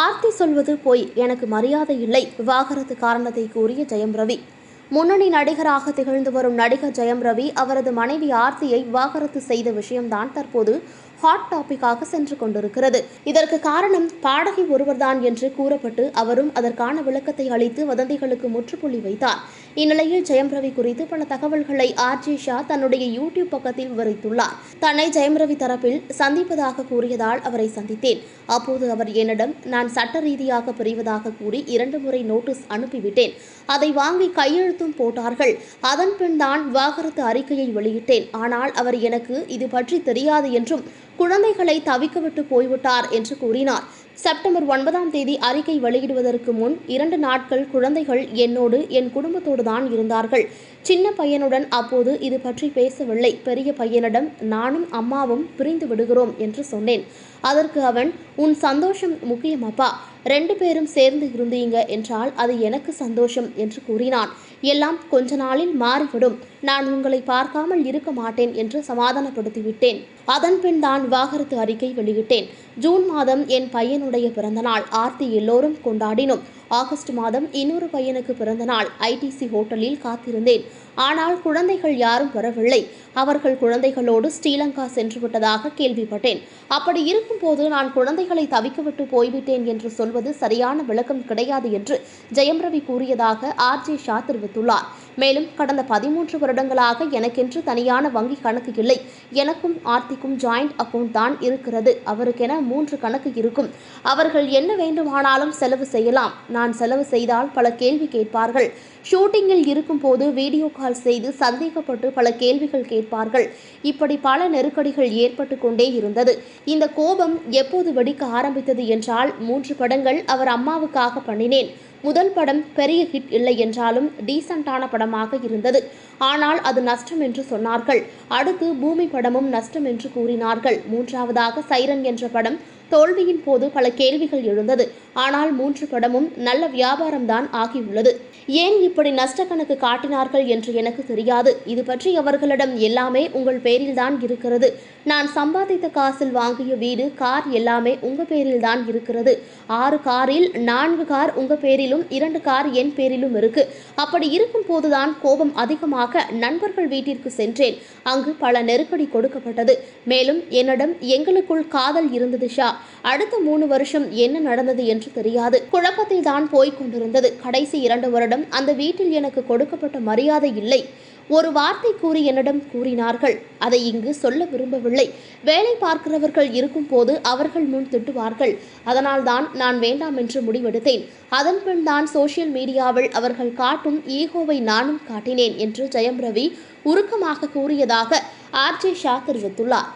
ஆர்த்தி சொல்வது போய் எனக்கு மரியாதை இல்லை. விவாகரத்து காரணத்தை கூறிய ஜெயம் ரவி. முன்னணி நடிகராக திகழ்ந்து வரும் நடிகர் ஜெயம் ரவி அவரது மனைவி ஆர்த்தியை விவாகரத்து செய்த விஷயம்தான் தற்போது ஹாட் டாபிக்காக சென்று கொண்டிருக்கிறது. இதற்கு காரணம் பாடகி ஒருவர்தான் என்று கூறப்பட்டு அவரும் அதற்கான விளக்கத்தை அளித்து வதந்திகளுக்கு முற்றுப்புள்ளி வைத்தார். இந்நிலையில் ஜெயம் ரவி குறித்து பல தகவல்களை ஆர்ஜி ஷா தன்னுடைய யூடியூப் பக்கத்தில் விவரித்துள்ளார். தன்னை ஜெயம் ரவி தரப்பில் சந்திப்பதாக கூறியதால் அவரை சந்தித்தேன். அப்போது அவர் என்னிடம் நான் சட்ட ரீதியாக பிரிவதாக கூறி இரண்டு முறை நோட்டீஸ் அனுப்பிவிட்டேன். அதை வாங்கி கையெழுத்தும் போட்டார்கள். அதன் பின் தான் விவாகரத்து அறிக்கையை வெளியிட்டேன். ஆனால் அவர் எனக்கு இது பற்றி தெரியாது என்றும் குழந்தைகளை தவிக்கவிட்டு போய்விட்டார் என்று கூறினார். செப்டம்பர் ஒன்பதாம் தேதி அறிக்கை வெளியிடுவதற்கு முன் இரண்டு நாட்கள் குழந்தைகள் என்னோடு என் குடும்பத்தோடு தான் இருந்தார்கள். சின்ன பையனுடன் அப்போது இது பற்றி பேசவில்லை. பெரிய பையனிடம் நானும் அம்மாவும் பிரிந்து விடுகிறோம் என்று சொன்னேன். அதற்கு அவன் உன் சந்தோஷம் முக்கியம் அப்பா ரெண்டு பேரும் சேர்ந்து இருந்தீங்க என்றால் அது எனக்கு சந்தோஷம் என்று கூறினான். எல்லாம் கொஞ்ச நாளில் மாறிவிடும். நான் உங்களை பார்க்காமல் இருக்க மாட்டேன் என்று சமாதானப்படுத்திவிட்டேன். அதன் பின் தான் விவாகரத்து அறிக்கை வெளியிட்டேன். ஜூன் மாதம் என் பையனுடைய பிறந்தநாள் ஆர்த்தி எல்லோரும் கொண்டாடினோம். ஆகஸ்ட் மாதம் இன்னொரு பையனுக்கு பிறந்த நாள். ஐடிசி ஹோட்டலில் காத்திருந்தேன். ஆனால் குழந்தைகள் யாரும் வரவில்லை. அவர்கள் குழந்தைகளோடு ஸ்ரீலங்கா சென்று விட்டதாக கேள்விப்பட்டேன். அப்படி இருக்கும்போது நான் குழந்தைகளை தவிக்கவிட்டு போய்விட்டேன் என்று சொல்வது சரியான விளக்கம் கிடையாது என்று ஜெயம் ரவி கூறியதாக ஆர்ஜே ஷா தெரிவித்துள்ளார். மேலும் கடந்த பதிமூன்று வருடங்களாக எனக்கென்று தனியான வங்கி கணக்கு இல்லை. எனக்கும் ஆர்த்திக்கும் ஜாயிண்ட் அக்கவுண்ட் தான் இருக்கிறது. அவருக்கென மூன்று கணக்கு இருக்கும். அவர்கள் என்ன வேண்டுமானாலும் செலவு செய்யலாம். நான் நான் செலவு செய்தால் பல கேள்வி கேட்பார்கள். ஷூட்டிங்கில் இருக்கும்போது வீடியோ கால் செய்து சந்தேகப்பட்டு பல கேள்விகள் கேட்பார்கள். இப்படி பல நெருக்கடிகள் ஏற்பட்டு கொண்டே இருந்தது. இந்த கோபம் எப்போது வெடிக்க ஆரம்பித்தது என்றால் மூன்று படங்கள் அவர் அம்மாவுக்காக பண்ணினேன். முதல் படம் பெரிய ஹிட் இல்லை என்றாலும் டீசண்டான படமாக இருந்தது. ஆனால் அது நஷ்டம் என்று சொன்னார்கள். அடுத்து பூமி படமும் நஷ்டம் என்று கூறினார்கள். மூன்றாவதாக சைரன் என்ற படம் தோல்வியின் போது பல கேள்விகள் எழுந்தது. ஆனால் மூன்று படமும் நல்ல வியாபாரம்தான் ஆகியுள்ளது. ஏன் இப்படி நஷ்ட கணக்கு காட்டினார்கள் என்று எனக்கு தெரியாது. இது பற்றி அவர்களிடம் எல்லாமே உங்கள் பேரில்தான் இருக்கிறது. நான் சம்பாதித்த காசில் வாங்கிய வீடு கார் எல்லாமே உங்க பேரில் தான் இருக்கிறது. ஆறு காரில் நான்கு கார் உங்க பேரிலும் இரண்டு கார் என் பேரிலும் இருக்கு. அப்படி இருக்கும் போதுதான் கோபம் அதிகமாக நண்பர்கள் வீட்டிற்கு சென்றேன். அங்கு பல நெருக்கடி கொடுக்கப்பட்டது. மேலும் என்னிடம் எங்களுக்குள் காதல் இருந்தது ஷா. அடுத்த மூணு வருஷம் என்ன நடந்தது என்று தெரியாது. குழப்பத்தில் தான் போய்க் கொண்டிருந்தது. கடைசி இரண்டு வருடம் அந்த வீட்டில் எனக்கு கொடுக்கப்பட்ட மரியாதை இல்லை. ஒரு வார்த்தை கூறி என்னிடம் கூறினார்கள். அதை இங்கு சொல்ல விரும்பவில்லை. வேலை பார்க்கிறவர்கள் இருக்கும் போது அவர்கள் முன் திட்டுவார்கள். அதனால்தான் நான் வேண்டாம் என்று முடிவெடுத்தேன். அதன் பின் தான் சோசியல் மீடியாவில் அவர்கள் காட்டும் ஈகோவை நானும் காட்டினேன் என்று ஜெயம் ரவி உருக்கமாக கூறியதாக ஆர்ஜே ஷா தெரிவித்துள்ளார்.